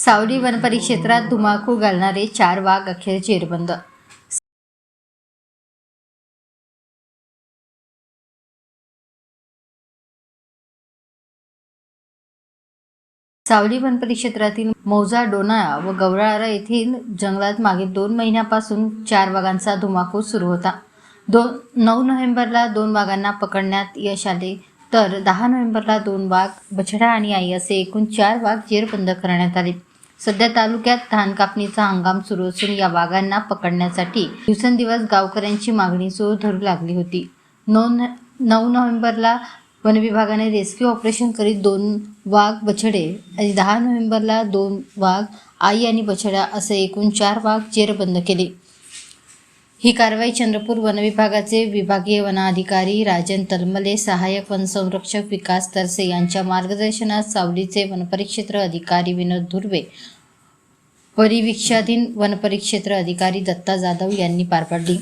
सावली वनपरिक्षेत्रात धुमाकूळ घालणारे चार वाघ अखेर जेरबंद. सावली वनपरिक्षेत्रातील मौजा डोनाळा व गवळारा येथील जंगलात मागील दोन महिन्यापासून चार वाघांचा धुमाकूळ सुरू होता. दोन नऊ नोव्हेंबरला दोन वाघांना पकडण्यात यश आले. तर दहा नोव्हेंबरला दोन वाघ बछडा आणि आई असे एकूण चार वाघ जेरबंद करण्यात आले. सध्या तालुक्यात धान कापणीचा हंगाम सुरू असून या वाघांना पकडण्यासाठी दिवसेंदिवस गावकऱ्यांची मागणी सुरू धरू लागली होती. नऊ नऊ नोव्हेंबरला वनविभागाने रेस्क्यू ऑपरेशन करीत दोन वाघ बछडे आणि दहा नोव्हेंबरला दोन वाघ आई आणि बछडा असे एकूण चार वाघ जेरबंद केले. ही कारवाई चंद्रपूर वनविभागाचे विभागीय वनाधिकारी राजन तलमले सहाय्यक वनसंरक्षक विकास तरसे यांच्या मार्गदर्शनात सावलीचे वनपरिक्षेत्र अधिकारी विनोद धुर्वे परिवीक्षाधीन वनपरिक्षेत्र अधिकारी दत्ता जाधव यांनी पार पाडली.